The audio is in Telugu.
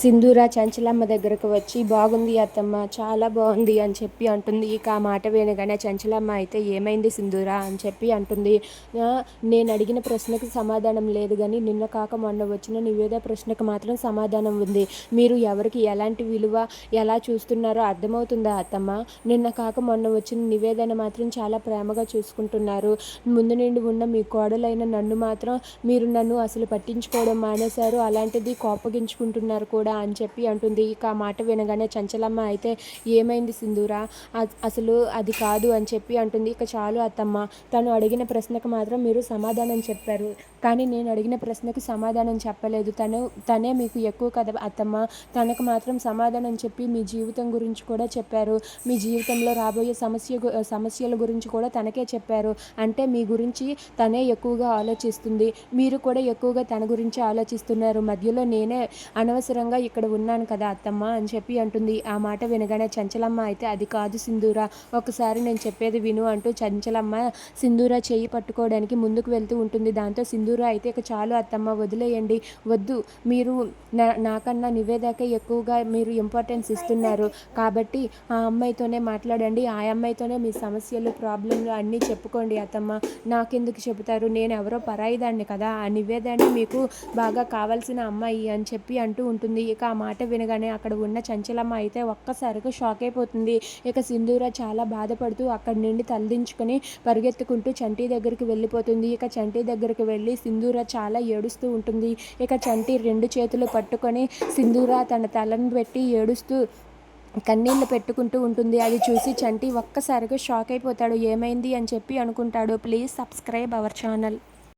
సింధూర చంచలమ్మ దగ్గరకు వచ్చి బాగుంది అత్తమ్మ చాలా బాగుంది అని చెప్పి అంటుంది. ఇక ఆ మాట వినగానే చంచలమ్మ అయితే ఏమైంది సింధూర అని చెప్పి అంటుంది. నేను అడిగిన ప్రశ్నకు సమాధానం లేదు కానీ నిన్న కాక మొన్న వచ్చిన నివేద ప్రశ్నకు మాత్రం సమాధానం ఉంది. మీరు ఎవరికి ఎలాంటి విలువ ఎలా చూస్తున్నారో అర్థమవుతుందా అత్తమ్మ? నిన్న కాక మొన్న వచ్చిన నివేదన మాత్రం చాలా ప్రేమగా చూసుకుంటున్నారు. ముందు నుండి ఉన్న మీ కోడలైన నన్ను మాత్రం మీరు నన్ను అసలు పట్టించుకోవడం మానేశారు. అలాంటిది కోపగించుకుంటున్నారు కూడా అని చెప్పి అంటుంది. ఇక ఆ మాట వినగానే చంచలమ్మ అయితే ఏమైంది సింధూరా? అసలు అది కాదు అని చెప్పి అంటుంది. ఇక చాలు అత్తమ్మ తను అడిగిన ప్రశ్నకు మాత్రం మీరు సమాధానం చెప్పారు. కానీ నేను అడిగిన ప్రశ్నకు సమాధానం చెప్పలేదు. తను తనే మీకు ఎక్కువ కథ అత్తమ్మ తనకు మాత్రం సమాధానం చెప్పి మీ జీవితం గురించి కూడా చెప్పారు. మీ జీవితంలో రాబోయే సమస్య సమస్యల గురించి కూడా తనకే చెప్పారు. అంటే మీ గురించి తనే ఎక్కువగా ఆలోచిస్తుంది. మీరు కూడా ఎక్కువగా తన గురించి ఆలోచిస్తున్నారు. మధ్యలో నేనే అనవసరంగా ఇక్కడ ఉన్నాను కదా అత్తమ్మ అని చెప్పి అంటుంది. ఆ మాట వినగానే చంచలమ్మ అయితే అది కాదు సింధూర ఒకసారి నేను చెప్పేది విను అంటూ చంచలమ్మ సింధూర చేయి పట్టుకోవడానికి ముందుకు వెళ్తూ ఉంటుంది. దాంతో సింధూర అయితే ఇక చాలు అత్తమ్మ వదిలేయండి వద్దు. మీరు నా నాకన్నా నివేదాకే ఎక్కువగా మీరు ఇంపార్టెన్స్ ఇస్తున్నారు. కాబట్టి ఆ అమ్మాయితోనే మాట్లాడండి ఆ అమ్మాయితోనే మీ సమస్యలు ప్రాబ్లంలు అన్నీ చెప్పుకోండి అత్తమ్మ. నాకెందుకు చెబుతారు? నేను ఎవరో పరాయిదాన్ని కదా ఆ నివేదాన్ని మీకు బాగా కావాల్సిన అమ్మాయి అని చెప్పి అంటూ ఉంటుంది. ఇక ఆ మాట వినగానే అక్కడ ఉన్న చంచలమ్మ అయితే ఒక్కసారిగా షాక్ అయిపోతుంది. ఇక సింధూర చాలా బాధపడుతూ అక్కడి నుండి తలదించుకొని పరిగెత్తుకుంటూ చంటి దగ్గరికి వెళ్ళిపోతుంది. ఇక చంటి దగ్గరికి వెళ్ళి సింధూర చాలా ఏడుస్తూ ఉంటుంది. ఇక చంటి రెండు చేతులు పట్టుకొని సింధూర తన తలను పెట్టి ఏడుస్తూ కన్నీళ్ళు పెట్టుకుంటూ ఉంటుంది. అది చూసి చంటి ఒక్కసారిగా షాక్ అయిపోతాడు. ఏమైంది అని చెప్పి అనుకుంటాడు. Please subscribe our channel.